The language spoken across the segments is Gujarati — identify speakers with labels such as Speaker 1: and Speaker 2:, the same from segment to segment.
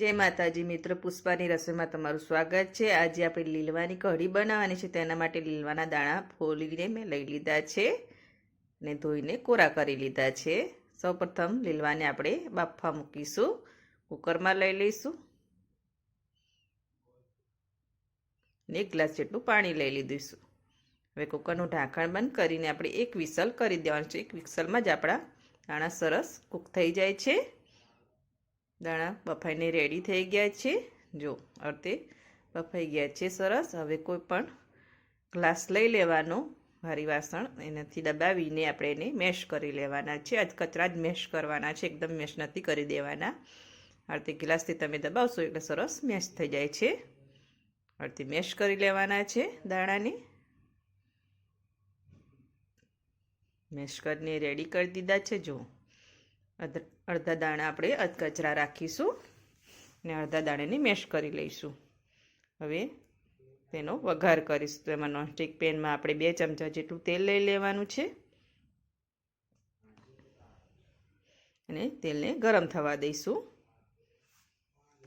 Speaker 1: જય માતાજી, મિત્ર પુષ્પાની રસોઈમાં તમારું સ્વાગત છે. આજે આપણે લીલવાની કઢી બનાવવાની છે તેના માટે લીલવાના દાણા ફોલીને મેં લઈ લીધા છે ને ધોઈને કોરા કરી લીધા છે. સૌપ્રથમ લીલવાને આપણે બાફા મૂકીશું, કુકરમાં લઈ લઈશું ને એક ગ્લાસ જેટલું પાણી લઈ લીધીશું. હવે કુકરનું ઢાંકણ બંધ કરીને આપણે એક વિસલ કરી દેવાનું છે. એક વિસલમાં જ આપણા દાણા સરસ કૂક થઈ જાય છે. દાણા બફાઈને રેડી થઈ ગયા છે. જો અર્થે બફાઈ ગયા છે સરસ. હવે કોઈ પણ ગ્લાસ લઈ લેવાનો, ભારી વાસણ એનાથી દબાવીને આપણે એને મેશ કરી લેવાના છે. આજ કચરા જ મેશ કરવાના છે. એકદમ મેશ નથી કરી દેવાના. અડધી ગ્લાસથી તમે દબાવશો એટલે સરસ મેશ થઈ જાય છે. અડધી મેશ કરી લેવાના છે દાણાને. મેશ કરીને રેડી કરી દીધા છે. જો અડધા દાણા આપણે અધકચરા રાખીશું ને અડધા દાણાને મેશ કરી લઈશું. હવે તેનો વઘાર કરીશું. તો એમાં નોનસ્ટિક પેનમાં આપણે બે ચમચા જેટલું તેલ લઈ લેવાનું છે. અને તેલને ગરમ થવા દઈશું.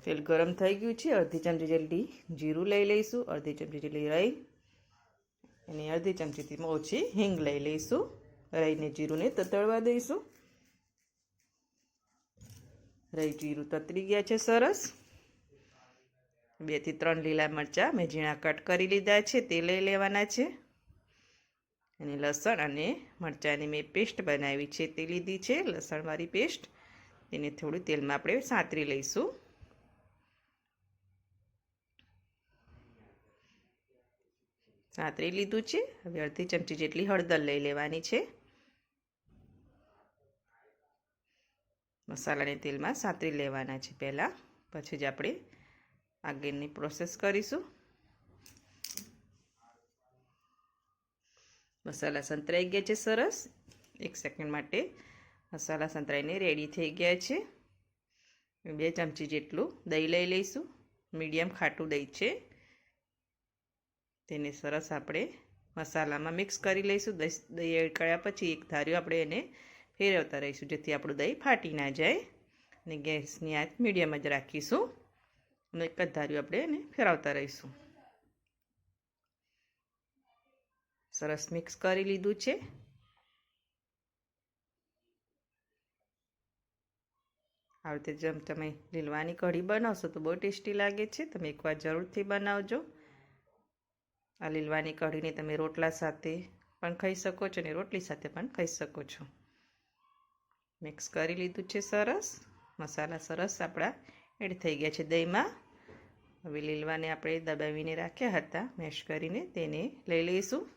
Speaker 1: તેલ ગરમ થઈ ગયું છે. અડધી ચમચી જેટલી જીરું લઈ લઈશું, અડધી ચમચી જેટલી રઈ અને અડધી ચમચીથી ઓછી હિંગ લઈ લઈશું. રાઈને જીરુંને તતળવા દઈશું. રહી જીરું તતરી ગયા છે સરસ. બેથી ત્રણ લીલા મરચાં મેં ઝીણા કટ કરી લીધા છે, તે લઈ લેવાના છે. અને લસણ અને મરચાંની મેં પેસ્ટ બનાવી છે, તે લીધી છે, લસણવાળી પેસ્ટ. તેને થોડું તેલમાં આપણે સાંતરી લઈશું. સાંતરી લીધું છે. હવે અડધી ચમચી જેટલી હળદર લઈ લેવાની છે. મસાલાને તેલમાં સાતરી લેવાના છે પહેલાં. પછી જ આપણે આગળની પ્રોસેસ કરીશું. મસાલા સંતરાઈ ગયા છે સરસ. એક સેકન્ડ માટે મસાલા સંતરાઈને રેડી થઈ ગયા છે. બે ચમચી જેટલું દહીં લઈ લઈશું. મીડિયમ ખાટું દહીં છે. તેને સરસ આપણે મસાલામાં મિક્સ કરી લઈશું. દહીં એડ પછી એક ધાર્યું આપણે એને ફેરવતા રહીશું જેથી આપણું દહીં ફાટી ના જાય અને ગેસની આંચ મીડિયમ જ રાખીશું. અને એક જ ધાર્યું આપણે એને ફેરવતા રહીશું સરસ મિક્સ કરી લીધું છે. આવી રીતે જેમ તમે લીલવાની કઢી બનાવશો તો બહુ ટેસ્ટી લાગે છે. તમે એકવાર જરૂરથી બનાવજો. આ લીલવાની કઢીને તમે રોટલા સાથે પણ ખાઈ શકો છો અને રોટલી સાથે પણ ખાઈ શકો છો. મિક્સ કરી લીધું છે સરસ. મસાલા સરસ આપણા એડ થઈ ગયા છે દહીંમાં. હવે લીલવાને આપણે દબાવીને રાખ્યા હતા. મેશ કરીને તેને લઈ લઈશું.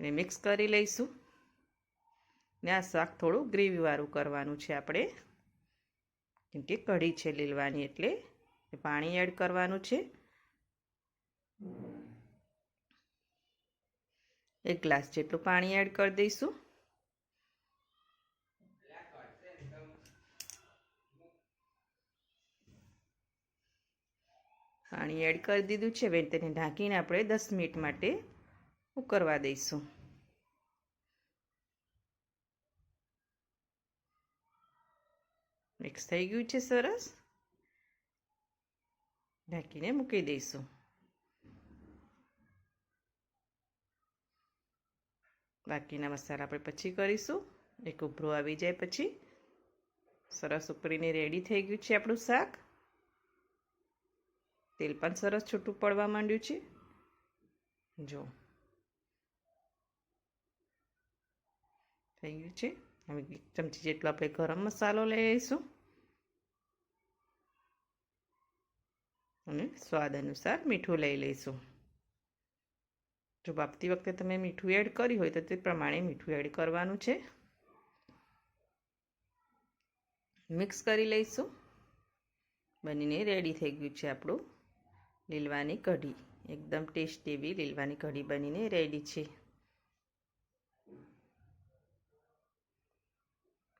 Speaker 1: અને મિક્સ કરી લઈશું. ને આ શાક થોડું ગ્રેવીવાળું કરવાનું છે આપણે. કેમ કે કઢી છે લીલવાની એટલે પાણી એડ કરવાનું છે. એક ગ્લાસ જેટલું પાણી એડ કરી દઈશું. પાણી એડ કરી દીધું છે. હવે તેને ઢાંકીને આપણે દસ મિનિટ માટે ઉકરવા દઈશું. મિક્સ થઈ ગયું છે સરસ. ઢાંકીને મૂકી દઈશું. બાકીના મસાલા આપણે પછી કરીશું. એક ઉભરો આવી જાય પછી. સરસ ઉકળીને રેડી થઈ ગયું છે આપણું શાક. તેલ પણ સરસ છૂટું પડવા માંડ્યું છે. જો. થઈ ગયું છે. હવે એક ચમચી જેટલો આપણે ગરમ મસાલો લઈ લઈશું. અને સ્વાદ અનુસાર મીઠું લઈ લઈશું. જો બાપતી વખતે તમે મીઠું એડ કર્યું હોય તો તે પ્રમાણે મીઠું એડ કરવાનું છે. મિક્સ કરી લઈશું. બનીને રેડી થઈ ગયું છે આપણું. લીલવાની કઢી. એકદમ ટેસ્ટી એવી લીલવાની કઢી બનીને રેડી છે.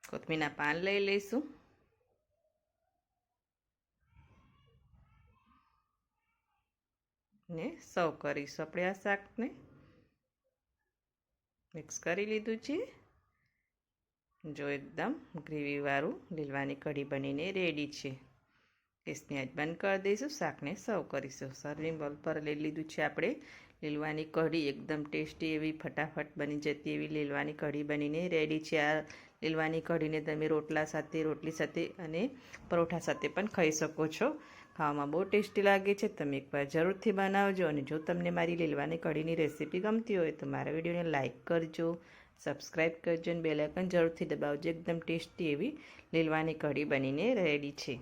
Speaker 1: કોથમીના પાન લઈ લઈશું. ને સર્વ કરીશું આપણે આ શાકને. મિક્સ કરી લીધું છે. જો એકદમ ગ્રેવીવાળું લીલવાની કઢી બનીને રેડી છે. ગેસની આજ બંધ કરી દઈશું શાકને સર્વ કરીશું સર્વિંગ બોલ પર લઈ લીધું છે આપણે લીલવાની કઢી એકદમ ટેસ્ટી એવી ફટાફટ બની જતી એવી લીલવાની કઢી બનીને રેડી છે આ લીલવાની કઢીને તમે રોટલા સાથે રોટલી સાથે અને પરોઠા સાથે પણ ખાઈ શકો છો ખાવામાં બહુ ટેસ્ટી લાગે છે તમે એકવાર જરૂરથી બનાવજો અને જો તમને મારી લીલવાની કઢીની રેસીપી ગમતી હોય તો મારા વિડીયોને લાઇક કરજો સબસ્ક્રાઈબ કરજો અને બેલાઇકન જરૂરથી દબાવજો એકદમ ટેસ્ટી એવી લીલવાની કઢી બનીને રેડી છે